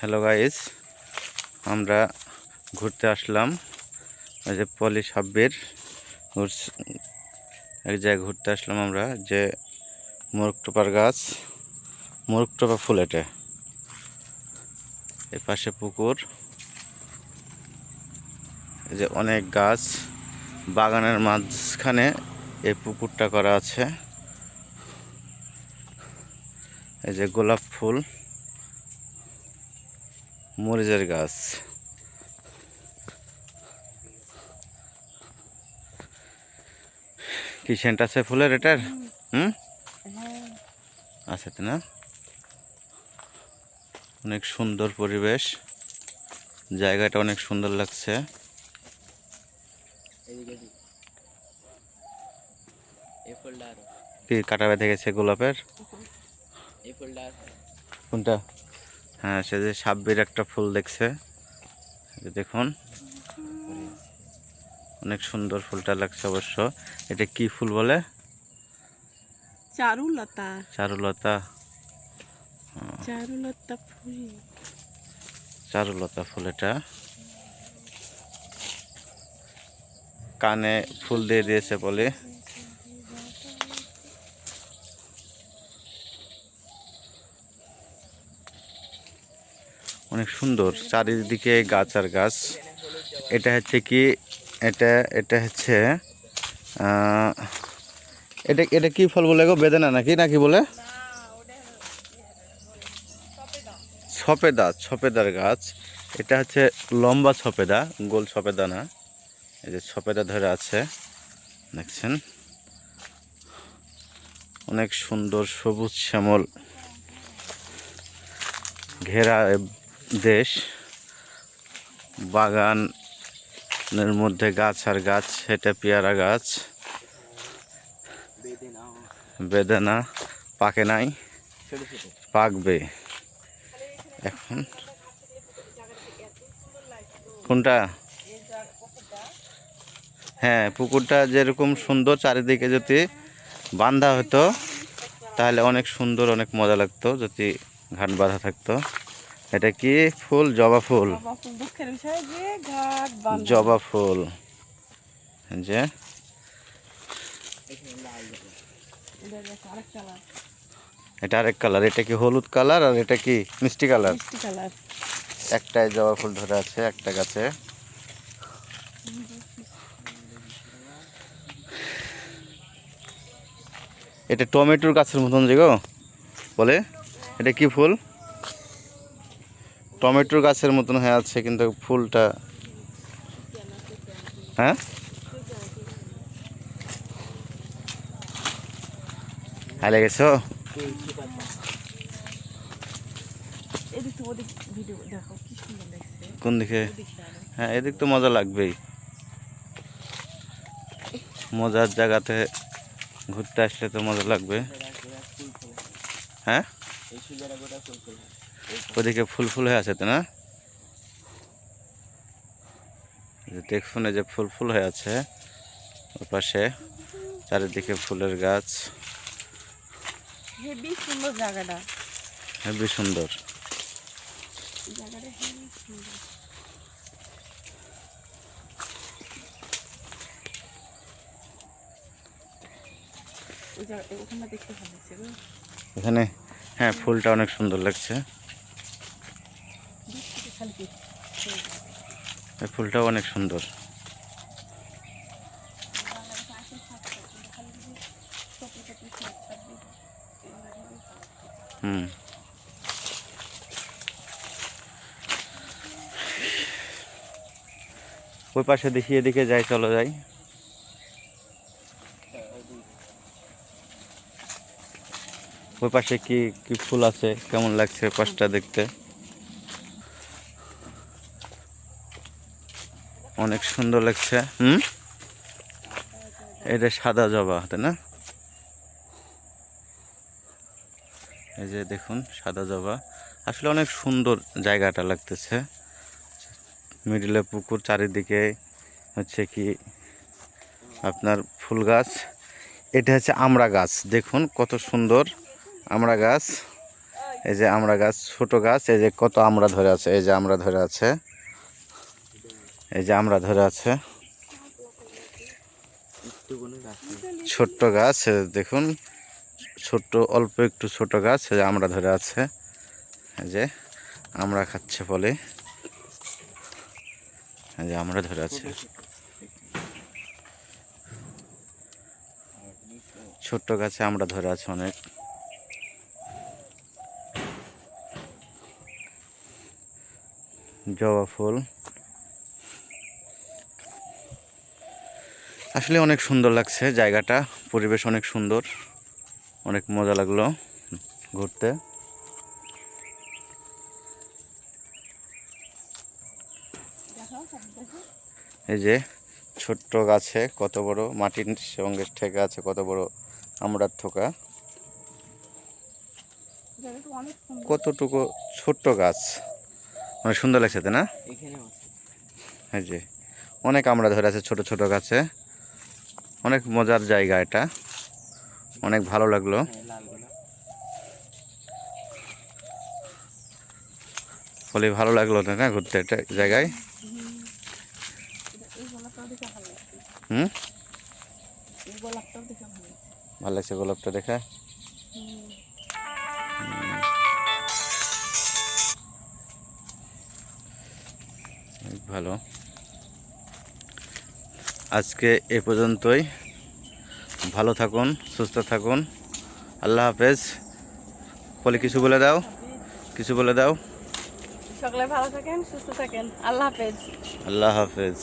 Hello guys আমরা ঘুরতে আসলাম। ওই যে পলি সাব্বির। এক জায়গায় ঘুরতে আসলাম আমরা, যে মোরগটোপার গাছ। মোরগটোপা ফুল এটা এর পাশে পুকুর। এই যে অনেক গাছ। বাগানের মাঝখানে এই পুকুরটা করা আছে। এই যে গোলাপ ফুল। মরিচের গাছ। কি সেন্ট আছে ফুলের এটার? হুম? আছে তো না? অনেক সুন্দর পরিবেশ। জায়গাটা অনেক সুন্দর লাগছে। কি কাটা বেঁধে গেছে গোলাপের? কোনটা? হ্যাঁ সে যে সাব্বির একটা ফুল দেখছে। দেখুন। অনেক সুন্দর ফুলটা লাগছে অবশ্য। এটা কি ফুল বলে? চারুলতা। চারুলতা। চারুলতা ফুল। চারুলতা ফুল এটা। কানে ফুল দিয়ে দিয়েছে বলে। অনেক সুন্দর, চারিদিকে গাছ আর গাছ। এটা হচ্ছে কি, এটা এটা হচ্ছে এটা এটা কি ফল বলে গো, বেদানা নাকি নাকি বলে? ছপেদা, ছপেদার গাছ। এটা হচ্ছে লম্বা ছপেদা, গোল ছপেদা না। এই যে ছপেদা ধরে আছে, দেখছেন? অনেক সুন্দর সবুজ শ্যামল ঘেরা দেশ। বাগানের মধ্যে গাছ আর গাছ, এটা পেয়ারা গাছ। বেদে বেদানা পাকে নাই, পাকবে। এখন কোনটা? হ্যাঁ পুকুরটা যেরকম সুন্দর চারিদিকে যদি বান্ধা হতো, তাহলে অনেক সুন্দর, অনেক মজা লাগতো, যদি ঘাট বাঁধা থাকতো। এটা কি ফুল? জবা ফুল। জবা ফুল। যে এটা আরেক কালার। এটা কি হলুদ কালার আর এটা কি মিষ্টি কালার? মিষ্টি কালার। একটাই জবা ফুল ধরে আছে একটা গাছে। এটা টমেটোর গাছের মতন যে গো। বলে? এটা কি ফুল? টমেটোর গাছের মতন হয়ে আছে কিন্তু ফুলটা হ্যাঁ? হালে গেছো কোন দিকে? হ্যাঁ এদিক তো মজা লাগবেই। মজার জায়গাতে ঘুরতে আসলে তো মজা লাগবে। হ্যাঁ? ওদিকে ফুল ফুল হয়ে আছে তো না? দেখুন যে ফুল ফুল হয়ে আছে। ওর পাশে চারিদিকে ফুলের গাছ। হেবি সুন্দর জায়গাটা। হেবি সুন্দর। এখানে হ্যাঁ ফুলটা অনেক সুন্দর লাগছে দূর থেকে খালি দেখছি। এই ফুলটাও অনেক সুন্দর। হুম। ওই পাশে দেখি, এদিকে যাই, চলো যাই। ওই পাশে কি কি ফুল আছে? কেমন লাগছে পাশটা দেখতে? অনেক সুন্দর লাগছে, হুম? এটা সাদা জবা, তাই না? এই যে দেখুন, সাদা জবা। আসলে অনেক সুন্দর জায়গাটা লাগতেছে। মিডিলে পুকুর, চারিদিকে হচ্ছে কি আপনার ফুল গাছ। এটা হচ্ছে আমড়া গাছ, দেখুন কত সুন্দর আমড়া গাছ। এই যে আমরা গাছ, ছোট গাছ, এই যে কত আমরা ধরে আছে, এই যে আমরা ধরে আছে। এই যে আমরা ধরে আছে। ছোট্ট গাছ দেখুন, ছোট্ট, অল্প একটু ছোট গাছ আমরা ধরে আছে। যে আমরা খাচ্ছে ফলে। যে আমরা ধরে আছে। ছোট্ট গাছে আমরা ধরে আছে অনেক। জবা ফুল। আসলে অনেক সুন্দর লাগছে জায়গাটা পরিবেশ অনেক সুন্দর অনেক মজা লাগল ঘুরতে। এই যে ছোট্ট গাছে কত বড় মাটির সঙ্গে ঠেকে আছে কত বড় আমড়ার থোকা। কতটুকু ছোট্ট গাছ। অনেক সুন্দর লাগছে তাই না? এই যে অনেক আমরা ধরে আছে ছোট ছোট গাছে। অনেক মজার জায়গা এটা। অনেক ভালো লাগল। ফলে ভালো লাগল না ঘুরতে এটা জায়গায়? হুম? ভালো লাগছে গোলাপটা দেখে? ভালো। আজকে এ পর্যন্তই। ভালো থাকুন সুস্থ থাকুন। আল্লাহ হাফেজ। বলে কিছু বলে দাও কিছু বলে দাও। সকলে ভালো থাকেন সুস্থ থাকেন। আল্লাহ হাফেজ। আল্লাহ হাফেজ।